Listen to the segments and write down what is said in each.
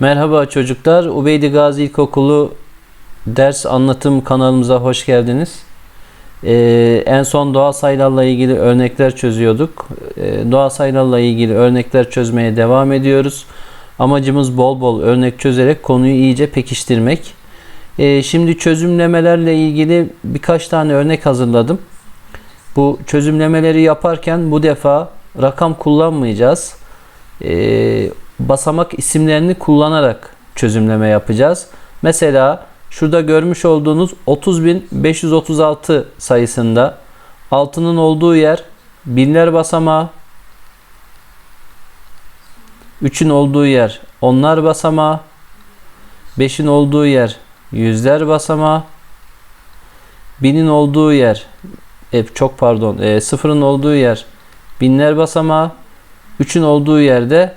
Merhaba çocuklar. Ubeydi Gazi İlkokulu ders anlatım kanalımıza hoş geldiniz. Ee, en son doğal sayılarla ilgili örnekler çözüyorduk. Ee, doğal sayılarla ilgili örnekler çözmeye devam ediyoruz. Amacımız bol bol örnek çözerek konuyu iyice pekiştirmek. Ee, şimdi çözümlemelerle ilgili birkaç tane örnek hazırladım. Bu çözümlemeleri yaparken bu defa rakam kullanmayacağız. Ee, basamak isimlerini kullanarak çözümleme yapacağız. Mesela şurada görmüş olduğunuz 30.536 sayısında altının olduğu yer binler basamağı, 3'ün olduğu yer onlar basamağı, 5'in olduğu yer yüzler basamağı, binin olduğu yer e, çok pardon e, sıfırın olduğu yer binler basamağı, 3'ün olduğu yerde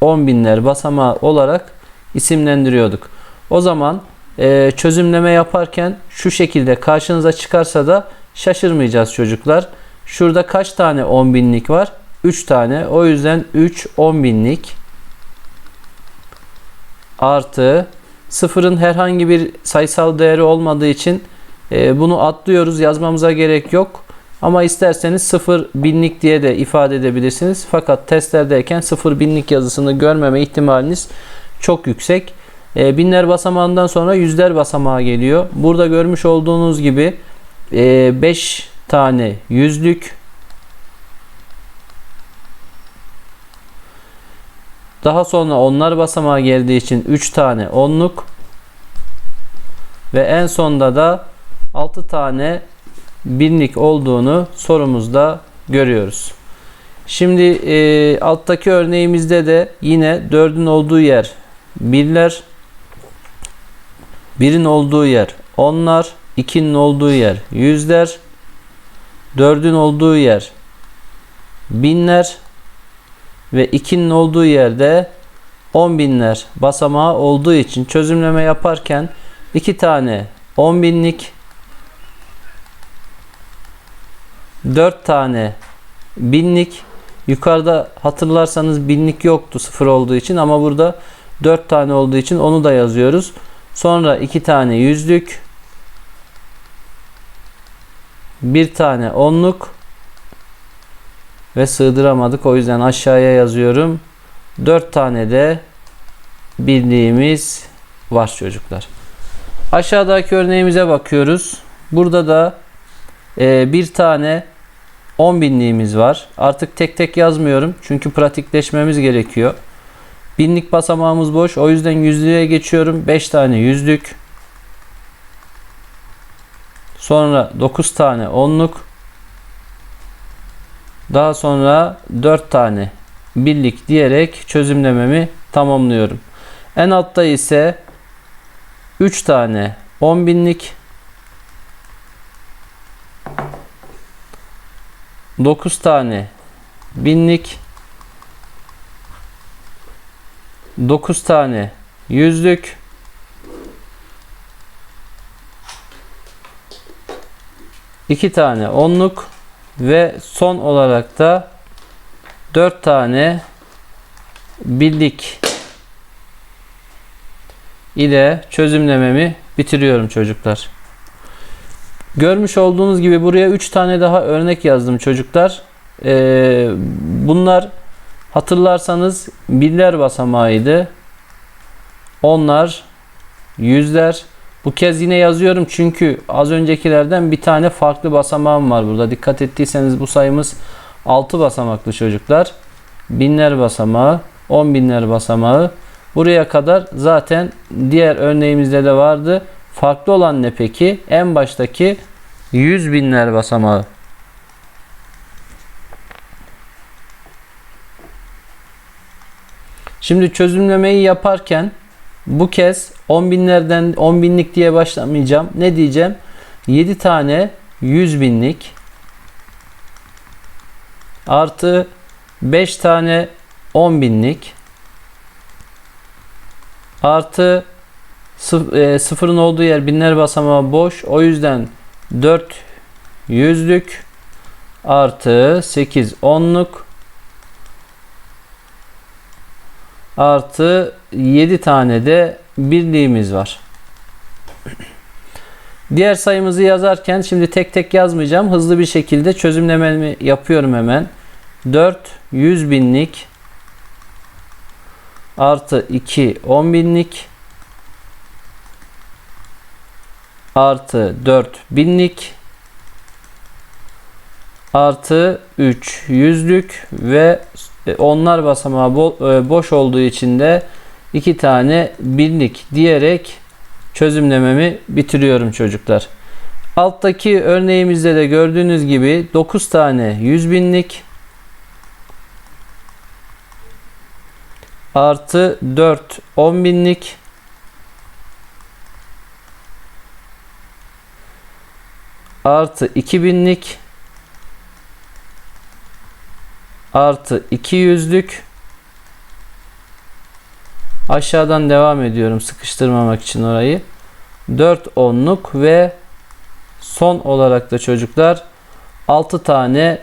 10 binler basamağı olarak isimlendiriyorduk. O zaman e, çözümleme yaparken şu şekilde karşınıza çıkarsa da şaşırmayacağız çocuklar. Şurada kaç tane 10 binlik var? 3 tane. O yüzden 3 10 binlik artı sıfırın herhangi bir sayısal değeri olmadığı için e, bunu atlıyoruz. Yazmamıza gerek yok. Ama isterseniz 0 binlik diye de ifade edebilirsiniz. Fakat testlerdeyken 0 binlik yazısını görmeme ihtimaliniz çok yüksek. E, binler basamağından sonra yüzler basamağı geliyor. Burada görmüş olduğunuz gibi 5 e, tane yüzlük daha sonra onlar basamağı geldiği için 3 tane onluk ve en sonda da 6 tane binlik olduğunu sorumuzda görüyoruz. Şimdi e, alttaki örneğimizde de yine 4'ün olduğu yer birler, birin olduğu yer onlar, 2'nin olduğu yer yüzler, 4'ün olduğu yer binler ve 2'nin olduğu yerde 10 binler basamağı olduğu için çözümleme yaparken iki tane 10 binlik 4 tane binlik yukarıda hatırlarsanız binlik yoktu sıfır olduğu için ama burada 4 tane olduğu için onu da yazıyoruz. Sonra 2 tane yüzlük bir tane onluk ve sığdıramadık. O yüzden aşağıya yazıyorum. 4 tane de binliğimiz var çocuklar. Aşağıdaki örneğimize bakıyoruz. Burada da e, bir tane 10 binliğimiz var. Artık tek tek yazmıyorum. Çünkü pratikleşmemiz gerekiyor. Binlik basamağımız boş. O yüzden yüzlüğe geçiyorum. 5 tane yüzlük. Sonra 9 tane onluk. Daha sonra 4 tane birlik diyerek çözümlememi tamamlıyorum. En altta ise 3 tane 10 binlik 9 tane binlik 9 tane yüzlük iki tane onluk ve son olarak da 4 tane birlik ile çözümlememi bitiriyorum çocuklar. Görmüş olduğunuz gibi buraya 3 tane daha örnek yazdım çocuklar. Ee, bunlar hatırlarsanız birler basamağıydı. Onlar yüzler. Bu kez yine yazıyorum çünkü az öncekilerden bir tane farklı basamağım var burada. Dikkat ettiyseniz bu sayımız 6 basamaklı çocuklar. Binler basamağı, 10 binler basamağı. Buraya kadar zaten diğer örneğimizde de vardı. Farklı olan ne peki? En baştaki 100 binler basamağı. Şimdi çözümlemeyi yaparken bu kez 10 binlerden 10 binlik diye başlamayacağım. Ne diyeceğim? 7 tane 100 binlik artı 5 tane 10 binlik artı e, sıfırın olduğu yer binler basamağı boş. O yüzden 4 yüzlük artı 8 onluk artı 7 tane de birliğimiz var. Diğer sayımızı yazarken şimdi tek tek yazmayacağım. Hızlı bir şekilde çözümlememi yapıyorum hemen. 4 100 binlik artı 2 10 binlik artı 4 binlik. Artı 3 yüzlük. Ve onlar basamağı e, boş olduğu için de 2 tane binlik diyerek çözümlememi bitiriyorum çocuklar. Alttaki örneğimizde de gördüğünüz gibi 9 tane 100 binlik. Artı 4 10 binlik artı 2000'lik artı 200'lük aşağıdan devam ediyorum sıkıştırmamak için orayı. 4 onluk ve son olarak da çocuklar 6 tane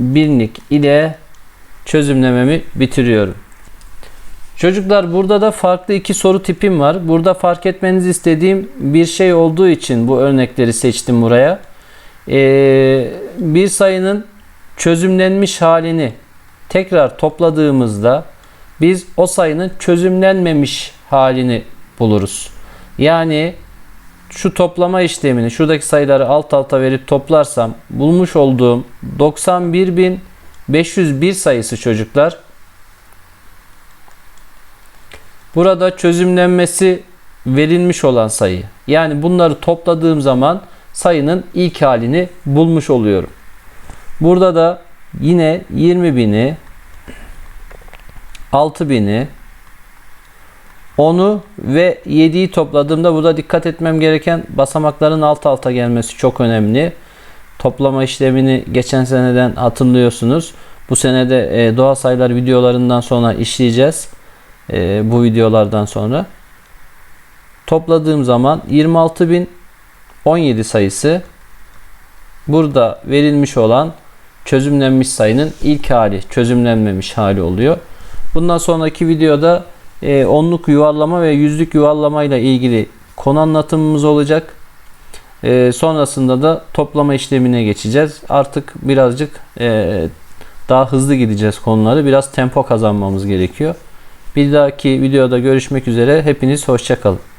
binlik ile çözümlememi bitiriyorum. Çocuklar burada da farklı iki soru tipim var. Burada fark etmenizi istediğim bir şey olduğu için bu örnekleri seçtim buraya. Ee, bir sayının çözümlenmiş halini tekrar topladığımızda biz o sayının çözümlenmemiş halini buluruz. Yani şu toplama işlemini şuradaki sayıları alt alta verip toplarsam bulmuş olduğum 91.501 sayısı çocuklar Burada çözümlenmesi verilmiş olan sayı. Yani bunları topladığım zaman sayının ilk halini bulmuş oluyorum. Burada da yine 20.000'i 6.000'i 10'u ve 7'yi topladığımda burada dikkat etmem gereken basamakların alt alta gelmesi çok önemli. Toplama işlemini geçen seneden hatırlıyorsunuz. Bu senede e, doğal sayılar videolarından sonra işleyeceğiz e, bu videolardan sonra. Topladığım zaman 26.017 sayısı burada verilmiş olan çözümlenmiş sayının ilk hali, çözümlenmemiş hali oluyor. Bundan sonraki videoda e, onluk yuvarlama ve yüzlük yuvarlama ile ilgili konu anlatımımız olacak. E, sonrasında da toplama işlemine geçeceğiz. Artık birazcık e, daha hızlı gideceğiz konuları. Biraz tempo kazanmamız gerekiyor. Bir dahaki videoda görüşmek üzere. Hepiniz hoşçakalın.